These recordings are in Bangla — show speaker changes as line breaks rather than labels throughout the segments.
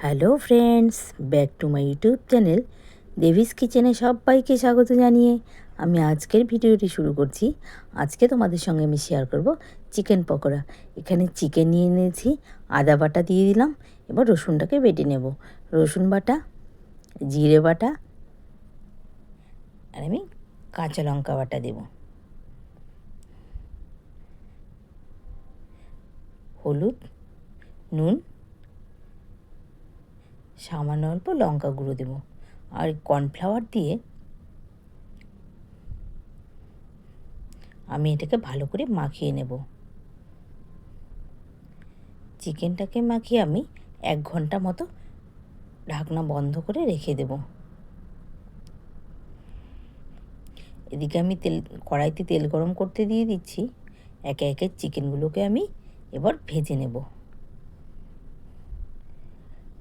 Hello friends back to my YouTube channel দেভিস কিচেনে সবাইকে স্বাগত জানিয়ে আমি আজকের ভিডিওটি শুরু করছি। আজকে তোমাদের সঙ্গে আমি শেয়ার করব চিকেন পকোড়া। এখানে চিকেন নিয়ে নিয়েছি, আদা বাটা দিয়ে দিলাম, এবার রসুনটাকে বেটে নেব। রসুন বাটা, জিরে বাটা, আর আমি কাঁচা লঙ্কা বাটা দেব। হলুদ, নুন সামান্য অল্প লঙ্কা গুঁড়ো দেবো। আর কর্নফ্লাওয়ার দিয়ে আমি এটাকে ভালো করে মাখিয়ে নেব। চিকেনটাকে মাখিয়ে আমি এক ঘণ্টা মতো ঢাকনা বন্ধ করে রেখে দেব। এদিকে আমি তেল, কড়াইতে তেল গরম করতে দিয়ে দিচ্ছি। একে একে চিকেনগুলোকে আমি এবার ভেজে নেব।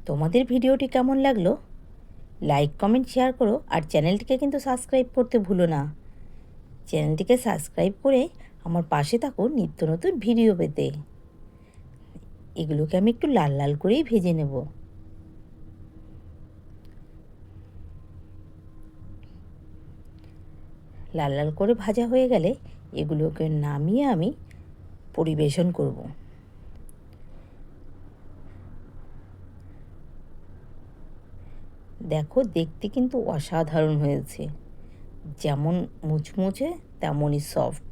তোমাদের ভিডিওটি কেমন লাগল? লাইক কমেন্ট শেয়ার করো আর চ্যানেলটিকে কিন্তু সাবস্ক্রাইব করতে ভুলো না। চ্যানেলটিকে সাবস্ক্রাইব করে আমার পাশে থাকো নিত্য নতুন ভিডিও পেতে। এগুলোকে আমি একটু লাল লাল করেই ভেজে নেব। লাল লাল করে ভাজা হয়ে গেলে এগুলোকে নামিয়ে আমি পরিবেশন করব। দেখো দেখতে কিন্তু অসাধারণ হয়েছে। যেমন মুচমুচে তেমনই সফট